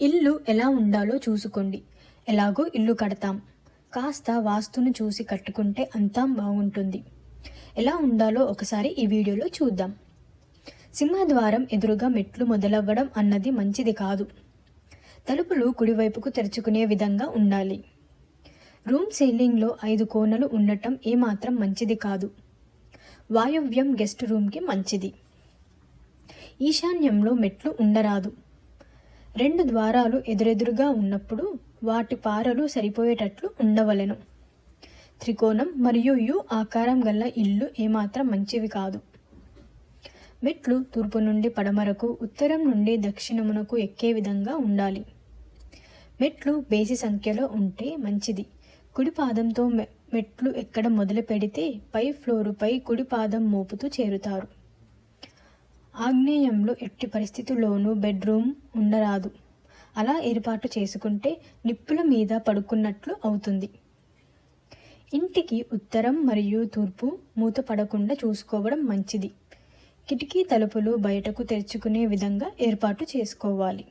ఇల్లు ఎలా ఉండాలో చూసుకోండి. ఎలాగో ఇల్లు కడతాం. కాస్త వాస్తును చూసి కట్టుకుంటే అంతా బాగుంటుంది. ఎలా ఉండాలో ఒకసారి ఈ వీడియోలో చూద్దాం. సింహద్వారం ఎదురుగా మెట్లు మొదలవ్వడం అన్నది మంచిది కాదు. తలుపులు కుడివైపుకు తెరుచుకునే విధంగా ఉండాలి. రూమ్ సీలింగ్లో ఐదు కోనలు ఉండటం ఏమాత్రం మంచిది కాదు. వాయువ్యం గెస్ట్ రూమ్కి మంచిది. ఈశాన్యంలో మెట్లు ఉండరాదు. రెండు ద్వారాలు ఎదురెదురుగా ఉన్నప్పుడు వాటి పారలు సరిపోయేటట్లు ఉండవలెను. త్రికోణం మరియు యు ఆకారం గల ఇల్లు ఏమాత్రం మంచివి కాదు. మెట్లు తూర్పు నుండి పడమరకు ఉత్తరం నుండి దక్షిణమునకు ఎక్కే విధంగా ఉండాలి. మెట్లు బేసి సంఖ్యలో ఉంటే మంచిది. కుడి పాదంతో మె- మెట్లు ఎక్కడ మొదలు పెడితే పై ఫ్లోరుపై కుడి పాదం మోపుతూ చేరుతారు. ఆగ్నేయంలో ఎట్టి పరిస్థితుల్లోనూ బెడ్రూమ్ ఉండరాదు. అలా ఏర్పాటు చేసుకుంటే నిప్పుల మీద పడుకున్నట్లు అవుతుంది. ఇంటికి ఉత్తరం మరియు తూర్పు మూత పడకుండా చూసుకోవడం మంచిది. కిటికీ తలుపులు బయటకు తెరుచుకునే విధంగా ఏర్పాటు చేసుకోవాలి.